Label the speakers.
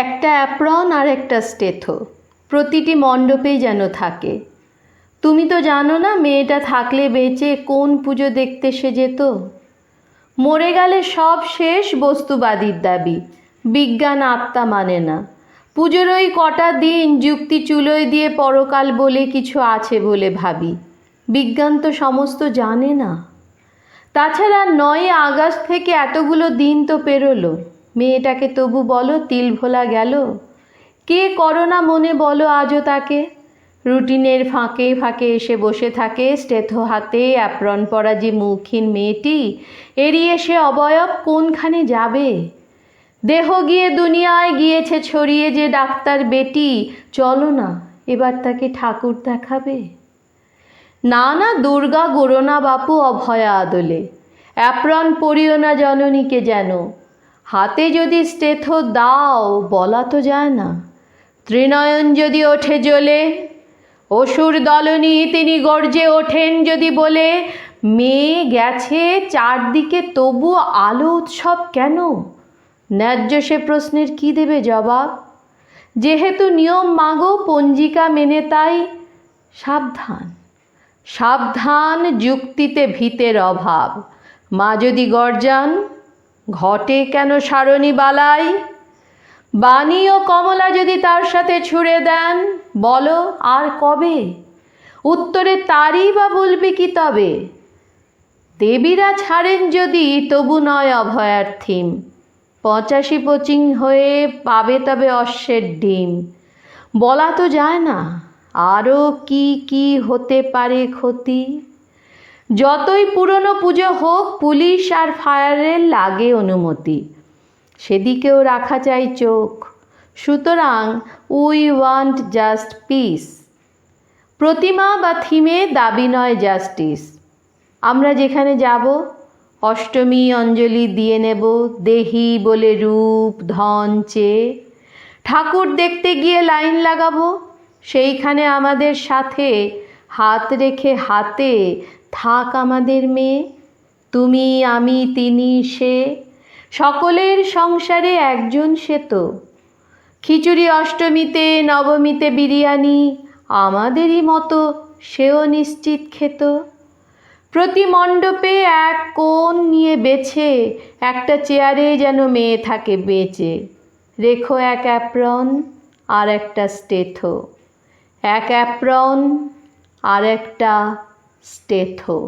Speaker 1: একটা অ্যাপ্রন আর একটা স্টেথো। প্রতিটি মণ্ডপেই যেন থাকে। তুমি তো জানো না মেয়েটা থাকলে বেঁচে কোন পুজো দেখতে সে যেত? মরে গেলে সব শেষ বস্তুবাদীর দাবি। বিজ্ঞান আত্মা মানে না। পুজোর ওই কটা দিন যুক্তি চুলোয় দিয়ে পরকাল বলে কিছু আছে বলে ভাবি। বিজ্ঞান তো সমস্ত জানে না। তাছাড়া নয় আগস্ট থেকে এতগুলো দিন তো পেরোলো। মেয়েটাকে তবু বলো, তিল ভোলা গেল? কে করোনা মনে বলো আজও তাকে? রুটিনের ফাঁকে ফাঁকে এসে বসে থাকে স্টেথো হাতে অ্যাপ্রন পরা যে মুখহীন মেয়েটি। এড়িয়ে সে অবয়ব কোনখানে যাবে? দেহ গিয়ে দুনিয়ায় গিয়েছে ছড়িয়ে যে ডাক্তার বেটি। চলো না, এবার তাকে ঠাকুর দেখাবে। না না, দুর্গা গোরনা বাপু অভয়া আদলে। অ্যাপ্রন পড়িও না জননীকে যেন। হাতে যদি স্টেথো দাও, বলা তো যায় না। ত্রিনয়ন যদি ওঠে জ্বলে, অসুর দলনী তিনি গর্জে ওঠেন যদি বলে, মেয়ে গেছে চারদিকে, তবু আলো উৎসব কেন? ন্যায্য সে প্রশ্নের কি দেবে জবাব? যেহেতু নিয়ম মাগো, পঞ্জিকা মেনে তাই সাবধান। সাবধান যুক্তিতে ভিতের অভাব। মা যদি গর্জান ঘটে কেন সারণী বালাই? বাণী ও কমলা যদি তার সাথে ছুড়ে দেন, বলো আর কবে? উত্তরে তারই বা বলবে কি তবে? দেবীরা ছাড়েন যদি, তবু নয় অভয়ার থিম। পঁচাশি পচিং হয়ে পাবে তবে অশ্বের ডিম। বলা তো যায় না, আরও কি কি হতে পারে ক্ষতি? যতই পুরনো পুজো হোক, পুলিশ আর ফায়ারের লাগে অনুমতি। সেদিকেও রাখা চাই চোখ। সুতরাং উই ওয়ান্ট জাস্ট পিস। প্রতিমা বা থিমে দাবি নয় জাস্টিস। আমরা যেখানে যাব, অষ্টমী অঞ্জলি দিয়ে নেব, দেহি বলে রূপ, ধন চেয়ে। ঠাকুর দেখতে গিয়ে লাইন লাগাবো, সেইখানে আমাদের সাথে হাত রেখে হাতে থাক আমাদের মেয়ে, তুমি, আমি, তিনি, সে, সকলের সংসারে একজন সে তো। খিচুড়ি অষ্টমীতে, নবমীতে বিরিয়ানি, আমাদেরই মতো সেও নিশ্চিত খেত। প্রতি মণ্ডপে এক কোণ নিয়ে বেছে, একটা চেয়ারে যেন মেয়ে থাকে বেঁচে। রেখো এক অ্যাপ্রন আর একটা স্টেথো। এক অ্যাপ্রন আর একটা স্টেথো।